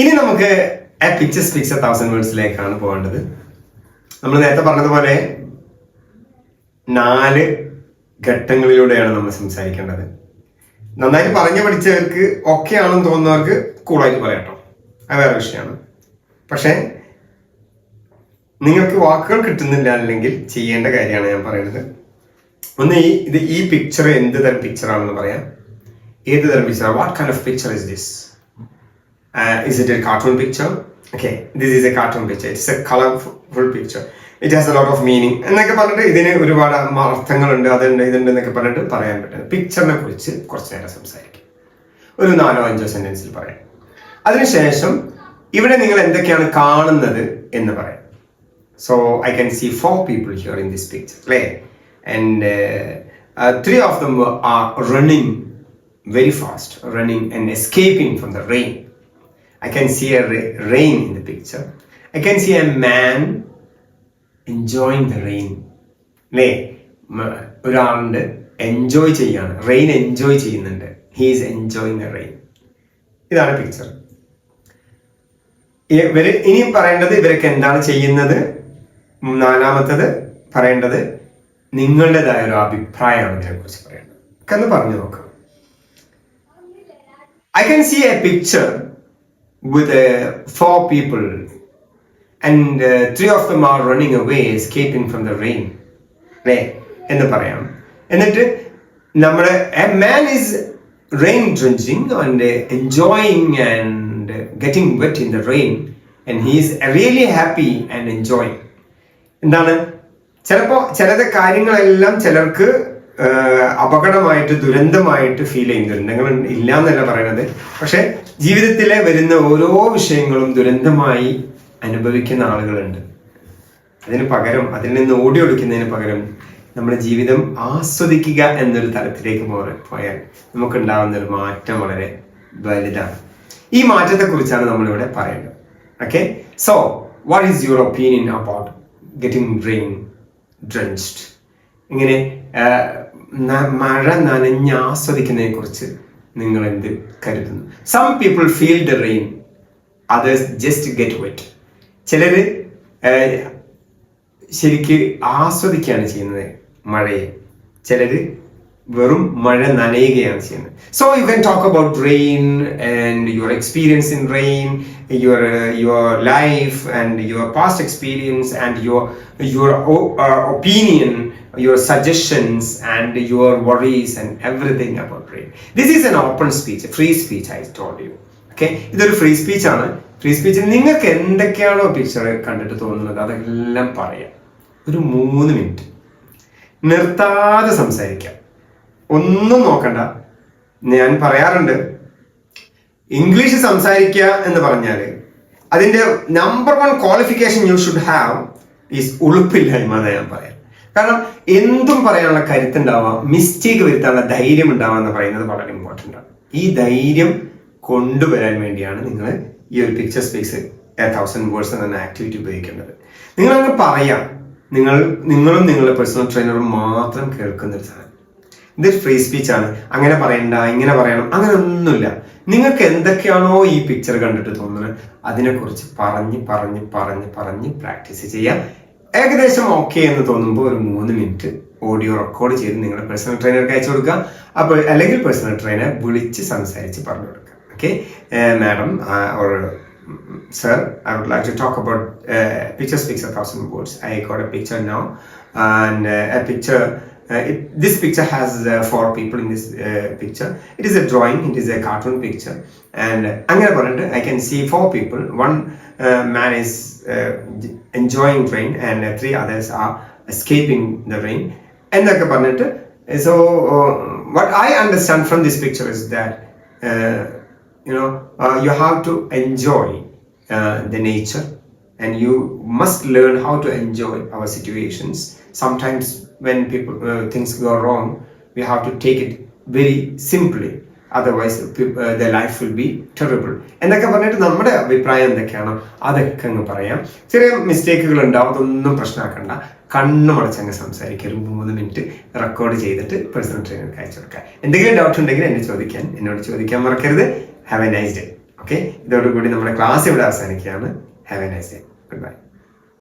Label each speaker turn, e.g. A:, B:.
A: ഇനി നമുക്ക് a picture speaks thousand വേർഡ്സിലേക്കാണ് പോകേണ്ടത്. നമ്മൾ നേരത്തെ പറഞ്ഞതുപോലെ നാല് ഘട്ടങ്ങളിലൂടെയാണ് നമ്മൾ സംസാരിക്കേണ്ടത്. നന്നായിട്ട് പറഞ്ഞു പഠിച്ചവർക്ക് ഓക്കെ ആണെന്ന് തോന്നുന്നവർക്ക് കൂളായിട്ട് പറയാട്ടോ അത് വേറെ വിഷയമാണ്. പക്ഷേ നിങ്ങൾക്ക് വാക്കുകൾ കിട്ടുന്നില്ല അല്ലെങ്കിൽ ചെയ്യേണ്ട കാര്യമാണ് ഞാൻ പറയുന്നത്. ഒന്ന് ഈ ഇത് ഈ പിക്ചർ എന്ത് തരം പിക്ചറാണെന്ന് പറയാം. ഏത് തരം picture what kind of picture is this is it a cartoon picture? Okay, this is a cartoon picture. It's a colorful picture. It has a lot of meaning എന്നൊക്കെ പറഞ്ഞിട്ട് ഇതിന് ഒരുപാട് അർത്ഥങ്ങളുണ്ട് അതുണ്ട് ഇതുണ്ട് എന്നൊക്കെ പറഞ്ഞിട്ട് പറയാൻ പറ്റും പിക്ചറിനെ കുറിച്ച് കുറച്ച് നേരം സംസാരിക്കും ഒരു നാലോ അഞ്ചോ സെന്റൻസിൽ പറയാം അതിനുശേഷം ഇവിടെ നിങ്ങൾ എന്തൊക്കെയാണ് കാണുന്നത് എന്ന് പറയാം so I can see four people here in this picture അല്ലേ and three of them are running very fast running and escaping from the rain. I can see a ra- rain in the picture. I can see a man enjoying the rain. അല്ലേ ഒരാളുണ്ട് enjoy ചെയ്യാണ്. Rain enjoy ചെയ്യുന്നുണ്ട്. He is enjoying the rain ഇതാണ് picture ഇവർ ഇനി പറയേണ്ടത് ഇവരൊക്കെ എന്താണ് ചെയ്യുന്നത്? നാലാമത്തത് പറയേണ്ടത് നിങ്ങളുടേതായ ഒരു അഭിപ്രായമാണ് ഇതിനെക്കുറിച്ച് പറയേണ്ടത്. ഒക്കെ ഒന്ന് പറഞ്ഞു നോക്കാം. I can see a picture with uh, four people, and uh, three of them are running away, escaping from the rain. അല്ലേ എന്ന് പറയാം. എന്നിട്ട് നമ്മുടെ a man is rain drenching and enjoying and getting wet in the rain and he's really happy and enjoying എന്താണ്? ചിലപ്പോൾ ചിലത് കാര്യങ്ങളെല്ലാം ചിലർക്ക് അപകടമായിട്ട് ദുരന്തമായിട്ട് ഫീൽ ചെയ്യുന്നുണ്ട്. നിങ്ങൾ ഇല്ല എന്നല്ല പറയണത്. പക്ഷെ ജീവിതത്തിലെ വരുന്ന ഓരോ വിഷയങ്ങളും ദുരന്തമായി അനുഭവിക്കുന്ന ആളുകളുണ്ട്. അതിന് പകരം അതിൽ നിന്ന് ഓടി ഒളിക്കുന്നതിന് പകരം നമ്മുടെ ജീവിതം ആസ്വദിക്കുക എന്നൊരു തലത്തിലേക്ക് പോയ- പോയാൽ നമുക്കുണ്ടാവുന്ന ഒരു മാറ്റം വളരെ വലുതാണ്. ഈ മാറ്റത്തെക്കുറിച്ചാണ് നമ്മളിവിടെ പറയുന്നത് okay so what is your opinion about getting rain drenched ഇങ്ങനെ മഴ നനഞ്ഞ് ആസ്വദിക്കുന്നതിനെ കുറിച്ച് നിങ്ങൾ എന്ത് കരുതുന്നു? Some people feel the rain others just get wet ചിലര് ശരിക്ക് ആസ്വദിക്കുകയാണ് ചെയ്യുന്നത് മഴയെ. ചിലര് വെറും മഴ നനയുകയാണ് ചെയ്യുന്നത്. So you can talk about rain and your experience in rain your your life and your past experience and your your opinion your suggestions and your worries and everything about rain this is an open speech free speech I told you okay ഇതൊരു free speech ആണ്. Free സ്പീച്ചിൽ നിങ്ങൾക്ക് എന്തൊക്കെയാണോ picture കണ്ടിട്ട് തോന്നുന്നത് അതെല്ലാം പറയാം. ഒരു മൂന്ന് മിനിറ്റ് നിർത്താതെ സംസാരിക്കാം. ഒന്നും നോക്കണ്ട. ഞാൻ പറയാറുണ്ട് ഇംഗ്ലീഷ് സംസാരിക്കുക എന്ന് പറഞ്ഞാൽ അതിന്റെ number one qualification you should have is ഉളുപ്പില്ലായ്മ എന്ന് ഞാൻ പറയാം. കാരണം എന്തും പറയാനുള്ള കരുത്തുണ്ടാവുക മിസ്റ്റേക്ക് വരുത്താനുള്ള ധൈര്യം ഉണ്ടാവുക എന്ന് പറയുന്നത് വളരെ ഇമ്പോർട്ടന്റ് ആണ്. ഈ ധൈര്യം കൊണ്ടുവരാൻ വേണ്ടിയാണ് നിങ്ങൾ ഈ ഒരു picture speaks a thousand words എന്ന ആക്ടിവിറ്റി ഉപയോഗിക്കേണ്ടത്. നിങ്ങൾ അങ്ങ് പറയാം. നിങ്ങൾ നിങ്ങളും നിങ്ങളുടെ പേഴ്സണൽ ട്രെയിനറും മാത്രം കേൾക്കുന്ന ഒരു സാധനം. ഇതൊരു ഫ്രീ സ്പീച്ച് ആണ്. അങ്ങനെ പറയണ്ട ഇങ്ങനെ പറയണം അങ്ങനെ ഒന്നുമില്ല. നിങ്ങൾക്ക് എന്തൊക്കെയാണോ ഈ പിക്ചർ കണ്ടിട്ട് തോന്നുന്നത് അതിനെക്കുറിച്ച് പറഞ്ഞ് പറഞ്ഞ് പറഞ്ഞ് പറഞ്ഞ് പ്രാക്ടീസ് ചെയ്യാം. ഏകദേശം ഓക്കെ എന്ന് തോന്നുമ്പോൾ ഒരു മൂന്ന് മിനിറ്റ് ഓഡിയോ റെക്കോർഡ് ചെയ്ത് നിങ്ങളുടെ പേഴ്സണൽ ട്രെയിനർക്ക് അയച്ചു കൊടുക്കുക. അപ്പോൾ അല്ലെങ്കിൽ പേഴ്സണൽ ട്രെയിനർ വിളിച്ച് സംസാരിച്ച് പറഞ്ഞു കൊടുക്കുക. Okay madam or sir, I like to to talk about speaks words. I got a picture now, and uh, a picture. Uh, it, this picture has uh, four people in this uh, picture. It is a drawing. It is a cartoon picture, and അങ്ങനെ പറഞ്ഞിട്ട് I can see four people. One uh, man is uh, enjoying rain, and uh, three others are escaping the rain. എന്നൊക്കെ പറഞ്ഞിട്ട് so uh, what I understand from this picture is that. Uh, you know uh, you have to and you must learn how to enjoy our situations. Sometimes when people uh, things go wrong we have to take it very simply. Otherwise the life will be terrible എന്നൊക്കെ പറഞ്ഞിട്ട് നമ്മുടെ അഭിപ്രായം എന്തൊക്കെയാണോ? അതൊക്കെ അങ്ങ് പറയാം. ചെറിയ മിസ്റ്റേക്കുകൾ ഉണ്ടാവും. അതൊന്നും പ്രശ്നമാക്കണ്ട. കണ്ണു മടച്ചങ്ങ് സംസാരിക്കുക. ഒരു മൂന്ന് മിനിറ്റ് റെക്കോർഡ് ചെയ്തിട്ട് പേഴ്സണൽ ട്രെയിനർക്ക് അയച്ചു കൊടുക്കുക. എന്തെങ്കിലും ഡൗട്ട് ഉണ്ടെങ്കിൽ എന്നെ ചോദിക്കാൻ എന്നോട് ചോദിക്കാൻ മറക്കരുത്. Have a nice day okay ഇതോടുകൂടി നമ്മുടെ ക്ലാസ് ഇവിടെ അവസാനിക്കുകയാണ്. Have a nice day good bye